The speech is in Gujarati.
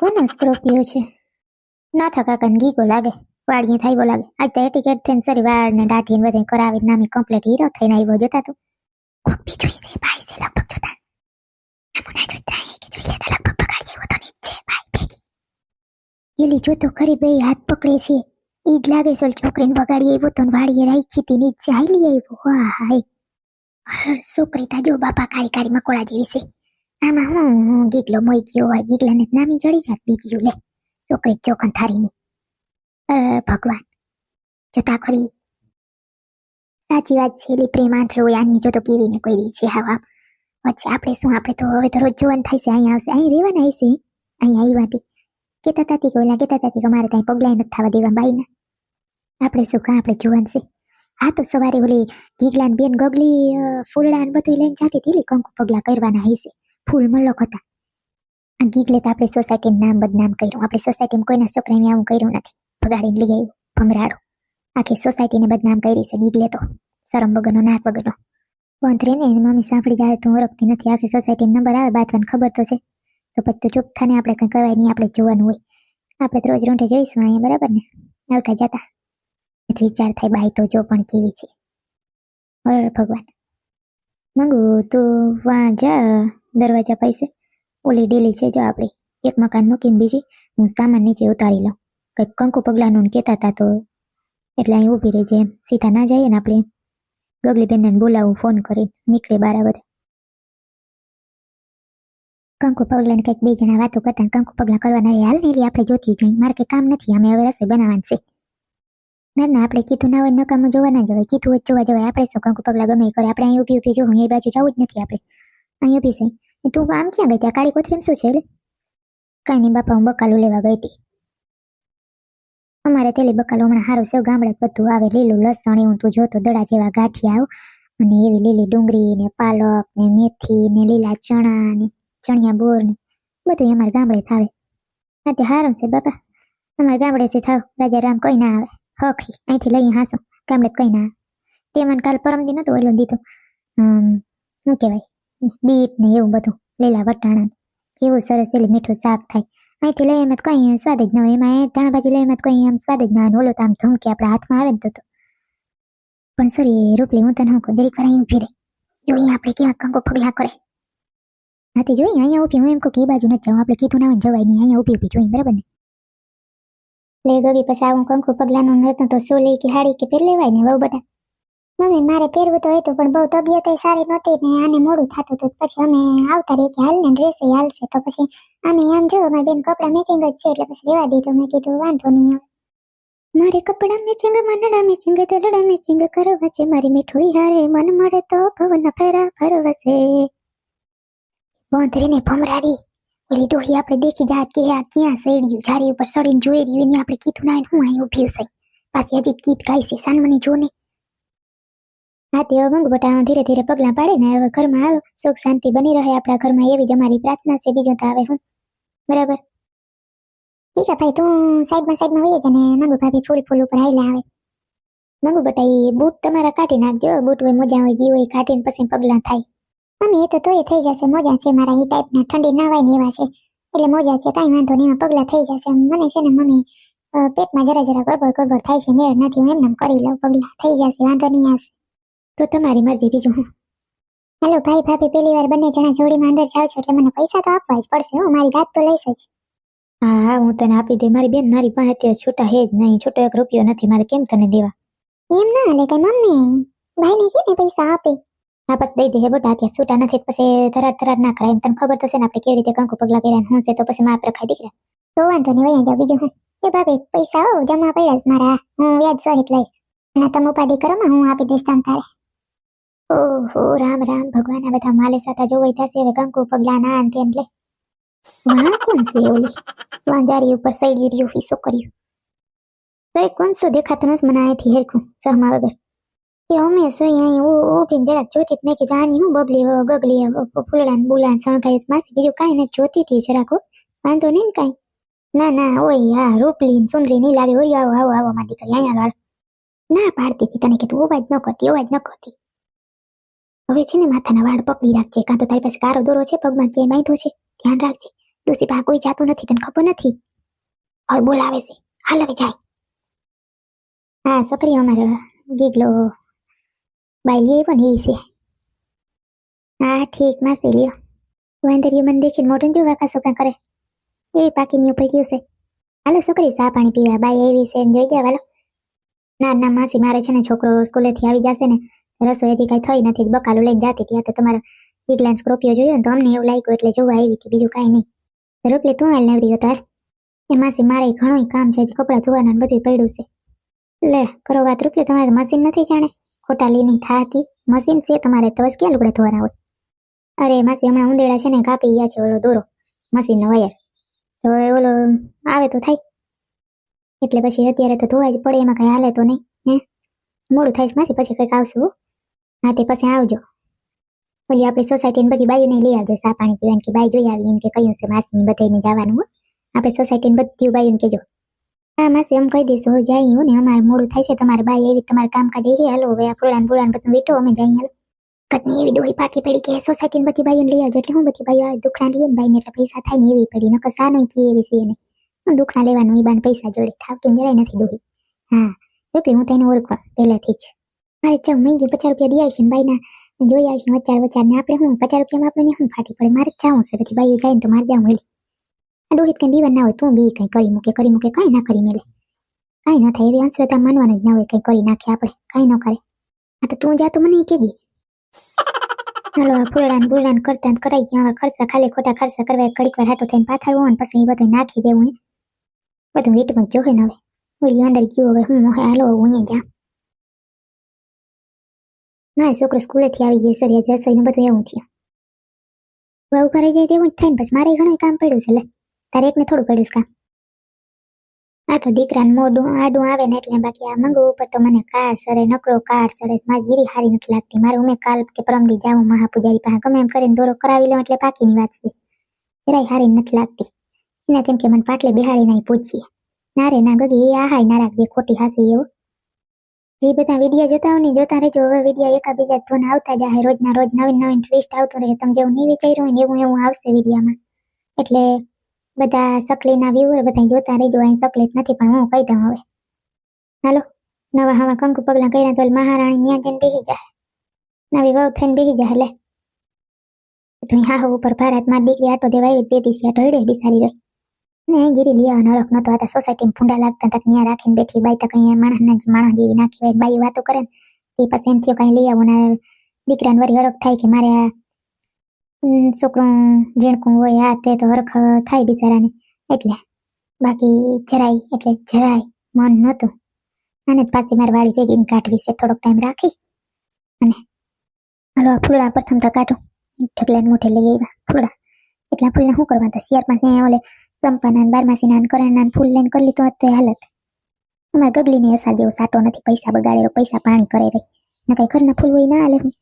કોનો સ્કોર્પિયો છે? ના થકા કન ગીગો લાગે વાડીએ થાય લાગે. આજ તો ટિકિટ થઈને સરી વાળ ને દાઢી ને બધે કરાવી નામી કમ્પ્લીટ હીરો થઈને આવ્યો, જોતા તો? કોક જોઈ છે, ભાઈ છે, લગભગ જોતા. નમૂના જોતા કે જોઈ લેતા લગભગ પકડી એવો તો નીચે ભાઈ, ભેગી. એલી જો ખરી બે હાથ પકડે છે. ઈ જ લાગે છે છોકરીને વગાડી આવ્યો તો વાડીએ રાખી હતી નીચે હાલી આવ્યો હા હાય. અરે છોકરી તા જો બાપા કારી કારી મકોડા જેવી છે. આમાં હું હું ગીગલો મોઈ ગયો હોય ગીગલાને નામી ચડી જાત બીજું લે. છોકરી ચોખન થારીની. ભગવાન. જતા ખરી. સાચી વાત છે એલી પ્રેમ આંધળો હોય, આની જો તો કેવી ને કોઈ દી છે હા પછી આપણે શું, આપણે તો હવે તો રોજ જોવાનું થાય છે, અહીંયા આવશે, અહીં રહેવાના હશે. અહીંયા આવી વાતી. કેતા તાતી કે કેતા તાતી કે મારે ત્યાં પગલાય નથી થવા દેવા બાઈના. આપણે શું કાં, આપણે જોવાનું છે. હા તો સવારે ઓલી ગીગલાન બેન ગગલી ફૂલડા ને બધું લઈને જાતી હતી કંકુ પગલા કરવાના હશે. ફૂલ મલ્લોક હતા. આ ગીત લેતા આપણે સોસાયટીનું નામ બદનામ કર્યું. આપણે સોસાયટીમાં કોઈના છોકરાને આવું કર્યું નથી. ભગાડીને લઈ આવ્યું. ભમરાડો. આખી સોસાયટીને બદનામ કરી છે ગીત તો શરમ વગરનો, નાક વગરનો. બંધ રે ને, એની મમ્મી સાંભળી જાય તો ઓળખતી નથી. આખી સોસાયટીમાં નંબર આવે બાતવાને ખબર તો છે. તો પછી તો ચૂપ થાને, આપણે કંઈ કહેવાય નહીં, આપણે જોવાનું હોય. આપણે તો રોજ રૂંઢે જોઈશું અહીંયા, બરાબર ને? આવતા જતા. વિચાર થાય, બાઈ તો જો પણ કેવી છે. હર ભગવાન. મંગુ, તું વાં જા દરવાજા પાસે. ઓલી ડેલી છે જો આપણી. એક મકાન મૂકીને બીજી. હું સામાન નીચે ઉતારી લઉં. કંઈક કંકુ પગલાનું કહેતા હતા તો. એટલે અહીં ઊભી રહી એમ સીધા ના જઈએ ને આપણે. ગગલી બેનને બોલાવું, ફોન કરી નીકળે બરાબર કંકુ પગલાને કંઈક બે જણા વાતો કરતા કંકુ પગલા કરવાના હાલ ને એટલે આપણે જોતી જઈએ મારે કંઈ કામ નથી. અમે હવે રસોઈ બનાવવાનું છે. ના ના, આપણે કીધું ના હોય નકામું જોવા ના જવાય. કીધું હોય જોવા જવાય. આપણે શું કંકુ પગલા ગમે કરે? આપણે અહીં ઊભી ઊભી જોવું એ બાજુ જવું જ નથી આપણે. અહીં ઊભી છે. એ તું આમ ક્યાં ગઈ ત્યાં કાળી કોથરીમ શું છે એટલે કાંઈ નહીં બાપા, હું બકાલું લેવા ગઈ હતી. અમારે તેલી બકાલું હમણાં સારું છે. ગામડે બધું આવે. લીલું લસણ, એવું તું જોતો દડા જેવા ગાંઠિયા અને એવી લીલી ડુંગળી ને પાલક ને મેથી ને લીલા ચણા ને ચણિયા બોર ને બધું અમારે ગામડે થાવે હા તે સારું છે બાપા. અમારે ગામડેથી થાવ, રાજા રામ કોઈ ના આવે. હખી, અહીંથી લઈ હાસો. ગામડે કઈ ના આવે. તે મને કાલ પરમદી નતું ઓલું દીધું. હમ, શું કહેવાય? બીટ ને એવું બધું. લીલા વટાણા. કેવું સરસ એટલે મીઠું શાક થાય. અહીંથી લઈ એમ જ કઈ સ્વાદ જ ન હોય. એમાં ધાણાભાજી લઈ એમ જ કઈ આમ સ્વાદ જ ના હોય. ઓલો તો આમ ધમકી આપણા હાથમાં આવે ને તો પણ સોરી રૂપલી હું તને હું કહું જરીક અહીં ઊભી રહી. જોઈએ આપણે કેવા કંકો પગલા કરે. નથી જોઈએ અહીંયા ઊભી. હું એમ કહું બાજુ નથી જવું આપણે કીધું ના હોય જવાય નહીં. અહીંયા ઊભી ઊભી. જોઈએ બરાબર ને? લે ગગી, પછી આવું કંકુ પગલાનું નતું તો શું લઈ કે હાડી કે પહેર લેવાય ને? બહુ બટા મમ્મી, મારે પહેરવું તો હતું પણ બહુ તબિયત સારી નહોતી ને આને મોડું થતું હતું. પછી અમે આવતા રહી કે હાલ ને ડ્રેસ હાલશે. તો પછી અમે આમ જો, અમારી બેન કપડાં મેચિંગ જ છે એટલે પછી રેવા દીધું મેં કીધું, વાંધો નહીં આવે મારે કપડાં મેચિંગ મનડા મેચિંગ દલડા મેચિંગ કરવા છે. મારી મીઠું હારે મન મળે તો ભવન ફેરા ફરવશે બોંધરીને ભમરાડી. ઓલી ડોહી આપણે દેખી જાત કે આ ક્યાં સડ્યું? જારી ઉપર સડીને જોઈ રહ્યું એની આપણે કીધું ના હું અહીં ઊભી થઈ પાછી હજી ગીત ગાય છે સાનમની જો ને હા તે બટા ધીરે ધીરે પગલાં પાડીને હવે ઘરમાં આવો સુખ શાંતિ બની રહે આપણા ઘરમાં એવી જ અમારી પ્રાર્થના છે. બીજું તો આવે હું. બરાબર. ઠીક ભાઈ તું સાઈડમાં સાઈડમાં વહી જ અને મંગુ ભાભી ફૂલ ફૂલ ઉપર હાઈલા આવે. મંગુ બટા એ બૂટ તમારા કાઢી નાખજો. બૂટ હોય મોજા હોય, જી હોય કાઢીને પછી પગલાં થાય. મમ્મી, એ તો તોય થઈ જશે. મોજા છે મારા. એ ટાઈપના ઠંડી ના હોય ને એવા છે. એટલે મોજા છે કાંઈ વાંધો નહીં, એમાં પગલાં થઈ જશે. મને છે ને મમ્મી પેટમાં જરા જરા ગડબડ ગડબડ થાય છે. મેળ નથી, હું એમને કરી લઉં. પગલાં થઈ જશે, વાંધો નહીં આવશે. તો તમારી મરજી બીજું હું? હેલો ભાઈ ભાભી પહેલી વાર બંને જણા જોડીમાં અંદર જાવ છો એટલે મને પૈસા તો આપવા જ પડશે હું મારી દાંત તો લઈશ જ. હા હા હું તને આપી દે મારી બેન મારી પાસે અત્યારે છૂટા હે જ નહીં છૂટો એક રૂપિયો નથી મારે કેમ તને દેવા? એમ ના હાલે કઈ મમ્મી ભાઈને કીને પૈસા આપે? હા બસ દઈ દે હે બેટા અત્યારે છૂટા નથી પછી ધરાટ ધરાટ ના કરાય. તને ખબર તો છે ને આપણે કેવી રીતે કંકુ પગલા કર્યા ને હું છે તો પછી મારા પ્રખાઈ દીકરા. તો વાંધો નહીં વૈયા જાવ બીજું હું? એ ભાભી પૈસા હો જમા પડ્યા મારા. હું વ્યાજ સહિત લઈશ. અને તમે ઉપાધિ કરો હું આપી દઈશ તમ તારે. ઓહો રામ રામ ભગવાન આ બધા માલે સાતા જોવાય થશે હવે કંકુ પગલા ના અંતે એટલે વાહ કોણ છે ઓલી? વાંજારી ઉપર સૈડી રહ્યું હિસ્સો કર્યું. તો કોણ શું દેખાતું નથી મને અહીંથી હેરખું સહમા વગર. એ અમે સહી અહીં ઊભી જરાક જોતી મેં કીધું આની હું બબલી ગગલી અ, ફૂલડા ને બુલા ને સણગાઈ માસી બીજું કાંઈ નથી જોતી હતી જરાક. વાંધો નહીં ને કાંઈ. ના ના ઓય હા રૂપલી સુંદરી નહીં લાગે ઓય આવો આવો આવો મારી દીકરી અહીંયા વાળ. ના પાડતી હતી તને કીધું અવાજ ન કરતી અવાજ ન કરતી. હવે છે ને માથાના વાળ પકડી રાખજે. કાં તો તારી પાસે કારો દોરો છે, પગમાં ક્યાંય બાંધ્યો છે. ધ્યાન રાખજે. ડોસી પા કોઈ જાતું નથી, તને ખબર નથી? હવે બોલાવે છે. હાલ હવે જાય. હા સપરી અમારો ગીગલો બાઈ પણ એ છે. હા, ઠીક, માસી લ્યો. વાંદરીઓ મને દેખીને મોઢું જોવા વાકા સોકા કરે. એવી પાકીની ઉપર ગયું છે. હાલો, છોકરી સા પાણી પીવા. બાઈ એવી છે જોઈ ગયા વાલો. ના ના, માસી, મારે છે ને છોકરો સ્કૂલેથી આવી જશે ને રસોઈ હજી કાંઈ થઈ નથી, બકાલું લઈને જાતી ત્યાં તો તમારો વિગલાન સ્કોર્પિયો જોયો ને તો અમને એવું લાગ્યું એટલે જોવા આવી હતી, બીજું કાંઈ નહીં. રોટલી તું હાલ નવરી હતો એ માસી મારે ઘણું કામ છે, હજી કપડાં ધોવાના બધું પડ્યું છે. લે, કરો વાત રૂપલી તમારે મશીન નથી જાણે. ખોટા લીની થાતી મશીન છે, તમારે તો બસ ક્યાં લુગડા ધોવાના હોય? અરે, માસી હમણાં ઉંદેડા છે ને, કાપી ગયા છે ઓલો દોરો મશીનનો વાયર તો ઓલો, આવે તો થાય. એટલે પછી અત્યારે તો ધોવા જ પડે, એમાં કઈ હાલે તો નહીં, હે? મોડું થાય છે, માસી પછી કંઈક આવશું હો. તે પછી આવજો. ઓલી આપણી સોસાયટીને બધી બાયુને લઈ આવજો સા પાણી પીવાની કે બાઈ જોઈ આવી કે કહ્યું છે માસીને બધાને જવાનું, હો. આપણે સોસાયટીને બધી બાયુને કહેજો. હા, માસી, એમ કહી દઈશું, હું જઈ હું ને, અમારે મોડું થાય છે, તમારે બાઈ એવી તમારે કામકાજ એ હાલો, હવે આ પુરાણ પુરાણ બધું વીટો, અમે જઈ, હાલો. કદની એવી ડોહી પાકી પડી કે સોસાયટીને બધી બાયુને લઈ આવજો, એટલે હું બધી બાઈઓ આવે દુખણા લઈએ ને બાઈને, એટલે પૈસા થાય ને એવી પડી, નકર સાનું કી એવી છે એને. હું દુખણા લેવાનું એ બાને પૈસા જોડે ઠાવકીને જરાય નથી ડોહી. હા રૂપી હું તેને ઓળખવા, પહેલેથી જ. મારે ચમ મહેંગી પચાસ રૂપિયા દઈ આવશે ને બાઈના. જોઈ આવશે વચાર વચાર ને આપણે હું પચાસ રૂપિયામાં આપણે શું ફાટી પડે? મારે જ જવું છે, પછી બાઈઓ જાય ને તો મારે જવું હેલી આ ડોહિત કંઈ બીવન ના હોય, તું બી કંઈ કરી મૂકે કરી મૂકે, કાંઈ ના કરી મેલે. કાંઈ ન થાય એવી અંશ્રદ્ધા માનવાનું જ ના હોય, કંઈ કરી નાખે આપણે, કાંઈ ન કરે. આ તો તું જા તો મને કે દે. આ ફૂલડાન બુલડાન કરતા કરાઈ ગયા, હવે ખર્ચા ખાલી ખોટા ખર્ચા કરવા ઘડીક વાર હાટો થઈને પાથરવું અને પછી એ બધું નાખી દેવું બધું વીટમાં જ જોવે ને હવે. ઓલી અંદર ગયું, હવે હું હાલો, હું જા. ના છોકરો સ્કૂલેથી આવી ગયો સર આજ રસોઈનું બધું એવું થયું. હવે ઘરે જાય તેવું જ થાય ને પછી મારે ઘણું કામ પડ્યું છે તારે એકને થોડું પડ્યું કામ. આ તો દીકરાને મોઢું આડું આવે ને એટલે બાકી આ મંગવું ઉપર તો મને કાર સરે, નકરો કાર સરે. મારી જીરી હારી નથી લાગતી. મારે ઉમે કાલ કે પરમદી જાઉં, મહાપૂજારી પાસે. ગમે એમ કરીને દોરો કરાવી લઉં એટલે પાકીની વાત છે. જરાય હારી નથી લાગતી. એના તેમ કે મને પાટલે બિહાડી નહીં પૂછીએ. ના રે, ના ગગી, એ આહાય ના રાખજે, ખોટી હાસી એવું. જે બધા વીડિયો જોતા હોય ને જોતા રહેજો. હવે વીડિયો એકાબીજા ધોન આવતા જાય રોજના રોજ નવીન નવીન ટ્વિસ્ટ આવતો રહે. તમે જેવું નહીં વિચાર્યું હોય ને એવું એવું આવશે વિડીયામાં. એટલે બધા સકલીના વ્યૂઅર બધા જોતા રહેજો. અહીં સકલી નથી, પણ હું કહી દઉં હવે. હાલો. નવા હવા કંકુ પગલાં કર્યા તો મહારાણી ત્યાં જઈને બેસી જાય નવી વહુ થઈને બેસી જાય લે. તો હા ઉપર ભારતમાં દીકરી આટો દેવા આવી બે દિવસે આટો હેડે બિસારી રહી ને ગીરી આવવાનો નરક નતો આ સોસાયટીમાં ફૂંડા લાગતા તક ન્યા રાખીને બેઠી બાઈ તક અહીંયા માણસના માણસ જેવી નાખી હોય બાઈ વાતો કરે ને એ પછી એમ થયો કઈ લઈ આવું ને દીકરાને વળી હરખ થાય કે મારે હમ, ઝીણકું હોય આ તે તો હરખ થાય બિચારાને એટલે બાકી જરાય એટલે જરાય મન નહોતું. અને પાછી મારે વાળી ભેગીને કાઢવી છે થોડોક ટાઈમ રાખી અને હાલો આ ફૂલડા પ્રથમ તો કાઢું ઢગલાને મોઢે લઈ આવ્યા ફૂલડા. એટલા ફૂલને શું કરવા હતા શિયાર ત્યાં ઓલે ચંપાના ને બારમાસીના કરેણના નાન ફૂલ લઈને કરી લીધું હોત હાલત. અમારે ગગલીની અસર જેવો સાટો નથી, પૈસા બગાડેલો, પૈસા પાણી કરે રહી. ને કઈ ઘરના ફૂલ હોય, ના હાલે હું.